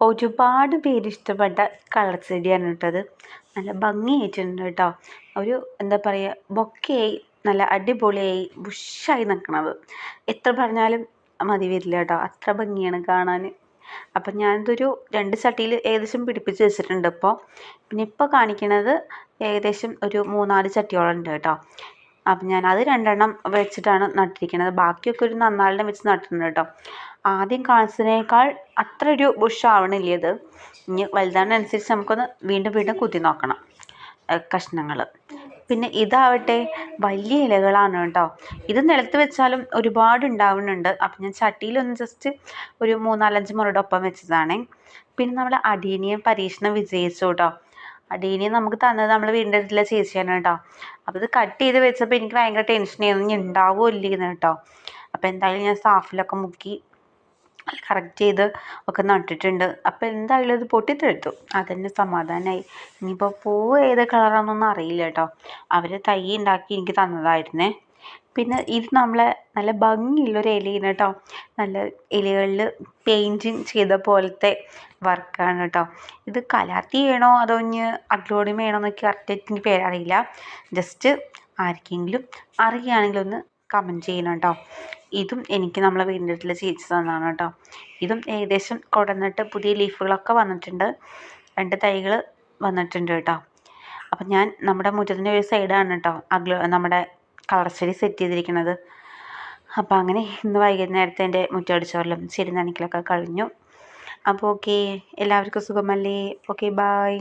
ഒരുപാട് പേര് ഇഷ്ടപ്പെട്ട കളർ ചെടിയാണ് കേട്ടത് നല്ല ഭംഗിയായിട്ടുണ്ട് കേട്ടോ. ഒരു എന്താ പറയുക ബൊക്കെയായി നല്ല അടിപൊളിയായി ബുഷായി നിൽക്കണത് എത്ര പറഞ്ഞാലും മതി വരില്ല കേട്ടോ. അത്ര ഭംഗിയാണ് കാണാൻ. അപ്പം ഞാനിതൊരു രണ്ട് ചട്ടിയിൽ ഏകദേശം പിടിപ്പിച്ച് വെച്ചിട്ടുണ്ട് ഇപ്പോൾ പിന്നെ ഇപ്പോൾ കാണിക്കുന്നത് ഏകദേശം ഒരു മൂന്നാൽ ചട്ടിയോളം ഉണ്ട് കേട്ടോ. അപ്പം ഞാൻ അത് രണ്ടെണ്ണം വെച്ചിട്ടാണ് നട്ടിരിക്കുന്നത്. ബാക്കിയൊക്കെ ഒരു നന്നാളിനെ വെച്ച് നട്ടിട്ടുണ്ട് കേട്ടോ. ആദ്യം കാണിച്ചതിനേക്കാൾ അത്ര ഒരു ബുഷ് ആവണില്ല ഇത്? ഇനി വലുതാണനുസരിച്ച് നമുക്കൊന്ന് വീണ്ടും വീണ്ടും കുത്തി നോക്കണം കഷ്ണങ്ങൾ പിന്നെ ഇതാവട്ടെ വലിയ ഇലകളാണ് കേട്ടോ. ഇത് നിലത്ത് വെച്ചാലും ഒരുപാട് ഉണ്ടാവുന്നുണ്ട്. അപ്പം ഞാൻ ചട്ടിയിലൊന്ന് ജസ്റ്റ് ഒരു മൂന്നാലഞ്ച് മുറയുടെ ഒപ്പം വെച്ചതാണേ. പിന്നെ നമ്മൾ അടീനിയം പരീക്ഷണം വിജയിച്ചു കേട്ടോ. അടീനിയം നമുക്ക് തന്നത് നമ്മൾ വീടിന്റെ അടുത്തുള്ള ചേച്ചിയാണ് കേട്ടോ. അപ്പോൾ ഇത് കട്ട് ചെയ്ത് വെച്ചപ്പോൾ എനിക്ക് ഭയങ്കര ടെൻഷനായിരുന്നു ഇനി ഉണ്ടാവുമോ ഇല്ലെന്ന് കേട്ടോ. അപ്പോൾ എന്തായാലും ഞാൻ സ്റ്റാഫിലൊക്കെ മുക്കി കറക്റ്റ് ചെയ്ത് ഒക്കെ നട്ടിട്ടുണ്ട്. അപ്പോൾ എന്തായാലും അത് പൊട്ടിത്തെടുത്തു അതന്നെ സമാധാനമായി ഇനിയിപ്പോൾ പൂവ് ഏത് കളറാണെന്നൊന്നും അറിയില്ല കേട്ടോ. അവർ തൈ ഉണ്ടാക്കി എനിക്ക് തന്നതായിരുന്നേ. പിന്നെ ഇത് നമ്മളെ നല്ല ഭംഗിയുള്ളൊരു ഇലയാണ് കേട്ടോ. നല്ല ഇലകളിൽ പെയിന്റിങ് ചെയ്ത പോലത്തെ വർക്കാണ് കേട്ടോ. ഇത് കലാത്തി ചെയ്യണോ അതോ ഇനി അഗ്ലോണിയം വേണോ എന്നൊക്കെ കറക്റ്റായിട്ട് എനിക്ക് പേരറിയില്ല. ജസ്റ്റ് ആർക്കെങ്കിലും അറിയുകയാണെങ്കിൽ ഒന്ന് കമന്റ് ചെയ്യണം കേട്ടോ. ഇതും എനിക്ക് നമ്മളെ വീടിന്റെ അടുത്തുള്ള ചേച്ചി തന്നതാണ് കേട്ടോ. ഇതും ഏകദേശം കൊടന്നിട്ട് പുതിയ ലീഫുകളൊക്കെ വന്നിട്ടുണ്ട്. രണ്ട് തൈകൾ വന്നിട്ടുണ്ട് കേട്ടോ. അപ്പം ഞാൻ നമ്മുടെ മുറ്റത്തിന്റെ ഒരു സൈഡാണ് കേട്ടോ. അഗ്ലോ നമ്മുടെ കളർ ചെടി സെറ്റ് ചെയ്തിരിക്കുന്നത് അപ്പോൾ അങ്ങനെ ഇന്ന് വൈകുന്നേരത്തെ എന്റെ മുറ്റടിച്ചോറിലും ചെടി നനയ്ക്കലൊക്കെ കഴിഞ്ഞു. അപ്പോൾ ഓക്കെ എല്ലാവർക്കും സുഖമല്ലേ? Okay bye